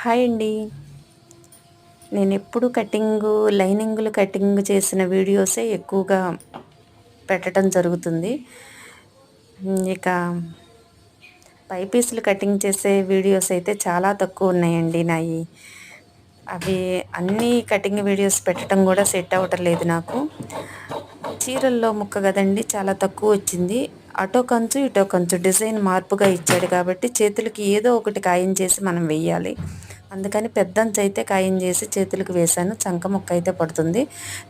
Hi అండి. నేను ఎప్పుడు కటింగు లైనింగులు కటింగ్ చేసిన వీడియోసే ఎక్కువగా పెట్టడం జరుగుతుంది. ఇక పైపీస్లు కటింగ్ చేసే వీడియోస్ అయితే చాలా తక్కువ ఉన్నాయండి నాయి. అవి అన్నీ కటింగ్ వీడియోస్ పెట్టడం కూడా సెట్ అవ్వటం లేదు నాకు. చీరల్లో ముక్క కదండి చాలా తక్కువ వచ్చింది. అటో కంచు ఇటో కంచు డిజైన్ మార్పుగా ఇచ్చాడు కాబట్టి చేతులకి ఏదో ఒకటి ఖాయం చేసి మనం వెయ్యాలి. అందుకని పెద్ద అంచు అయితే ఖాయం చేసి చేతులకు వేశాను. చంక ముక్క అయితే పడుతుంది.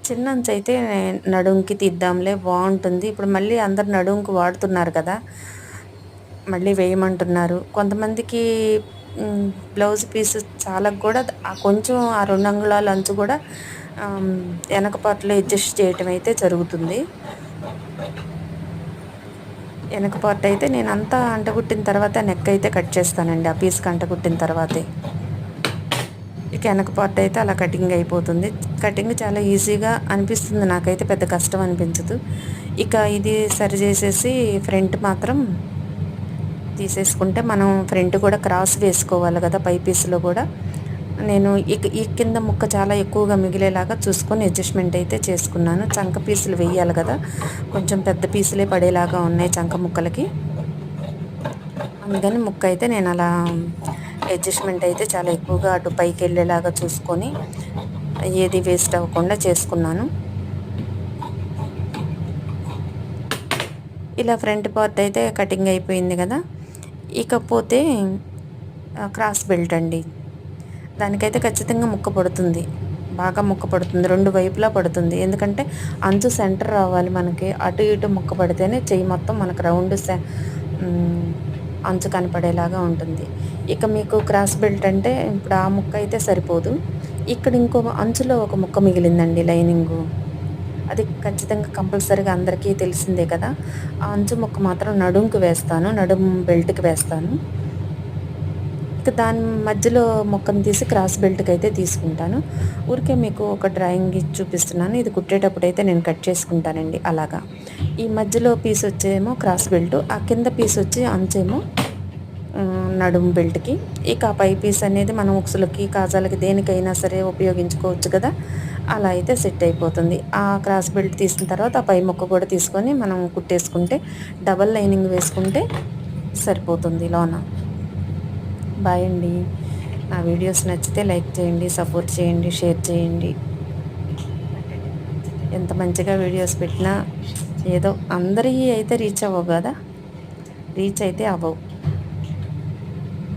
చిన్న అంచు అయితే నడుంకి తీద్దాంలే బాగుంటుంది. ఇప్పుడు మళ్ళీ అందరు నడుంకి వాడుతున్నారు కదా మళ్ళీ వేయమంటున్నారు. కొంతమందికి బ్లౌజ్ పీస్ చాలా కూడా కొంచెం ఆ రెండు అంగుళాల అంచు కూడా వెనక పాటలో అడ్జస్ట్ చేయటం అయితే జరుగుతుంది. వెనక పార్ట్ అయితే నేను అంతా అంటగుట్టిన తర్వాత నెక్ అయితే కట్ చేస్తానండి. ఆ పీస్కి అంటగుట్టిన తర్వాతే. ఇక వెనక పార్ట్ అయితే అలా కటింగ్ అయిపోతుంది. కటింగ్ చాలా ఈజీగా అనిపిస్తుంది నాకైతే పెద్ద కష్టం అనిపించదు. ఇక ఇది సరి చేసేసి ఫ్రంట్ మాత్రం తీసేసుకుంటే మనం ఫ్రంట్ కూడా క్రాస్ వేసుకోవాలి కదా పై పీస్లో కూడా. నేను ఈ కింద ముక్క చాలా ఎక్కువగా మిగిలేలాగా చూసుకొని అడ్జస్ట్మెంట్ అయితే చేసుకున్నాను. చంక పీసులు వేయాలి కదా కొంచెం పెద్ద పీసులే పడేలాగా ఉన్నాయి చంక ముక్కలకి. అందుకని ముక్క అయితే నేను అలా అడ్జస్ట్మెంట్ అయితే చాలా ఎక్కువగా అటు పైకి వెళ్ళేలాగా చూసుకొని ఏది వేస్ట్ అవ్వకుండా చేసుకున్నాను. ఇలా ఫ్రంట్ పార్ట్ అయితే కటింగ్ అయిపోయింది కదా. ఇకపోతే క్రాస్ బెల్ట్ అండి. దానికైతే ఖచ్చితంగా ముక్క పడుతుంది. బాగా ముక్క పడుతుంది. రెండు వైపులా పడుతుంది. ఎందుకంటే అంచు సెంటర్ రావాలి మనకి. అటు ఇటు ముక్క పడితేనే చెయ్యి మొత్తం మనకు రౌండ్ అంచు కనపడేలాగా ఉంటుంది. ఇక మీకు క్రాస్ బెల్ట్ అంటే ఇప్పుడు ఆ ముక్క అయితే సరిపోదు. ఇక్కడ ఇంకో అంచులో ఒక ముక్క మిగిలిందండి లైనింగు. అది ఖచ్చితంగా కంపల్సరీగా అందరికీ తెలిసిందే కదా. ఆ అంచు ముక్క మాత్రం నడుంకు వేస్తాను నడుం బెల్ట్కి వేస్తాను. ఇంకా దాని మధ్యలో మొక్కను తీసి క్రాస్ బెల్ట్కి అయితే తీసుకుంటాను. ఊరికే మీకు ఒక డ్రాయింగ్ చూపిస్తున్నాను. ఇది కుట్టేటప్పుడు అయితే నేను కట్ చేసుకుంటానండి అలాగా. ఈ మధ్యలో పీస్ వచ్చేమో క్రాస్ బెల్ట్ ఆ కింద పీస్ వచ్చి అంచేమో నడుము బెల్ట్కి. ఇక ఆ పై పీస్ అనేది మనం ఉక్సులకి కాజాలకి దేనికైనా సరే ఉపయోగించుకోవచ్చు కదా. అలా అయితే సెట్ అయిపోతుంది. ఆ క్రాస్ బెల్ట్ తీసిన తర్వాత ఆ పై మొక్క కూడా తీసుకొని మనం కుట్టేసుకుంటే డబల్ లైనింగ్ వేసుకుంటే సరిపోతుంది లోన. బాయ్ అండి. నా వీడియోస్ నచ్చితే లైక్ చేయండి సపోర్ట్ చేయండి షేర్ చేయండి. ఎంత మంచిగా వీడియోస్ పెట్టినా ఏదో అందరికీ అయితే రీచ్ అవ్వవు కదా? రీచ్ అయితే అవ్వవు.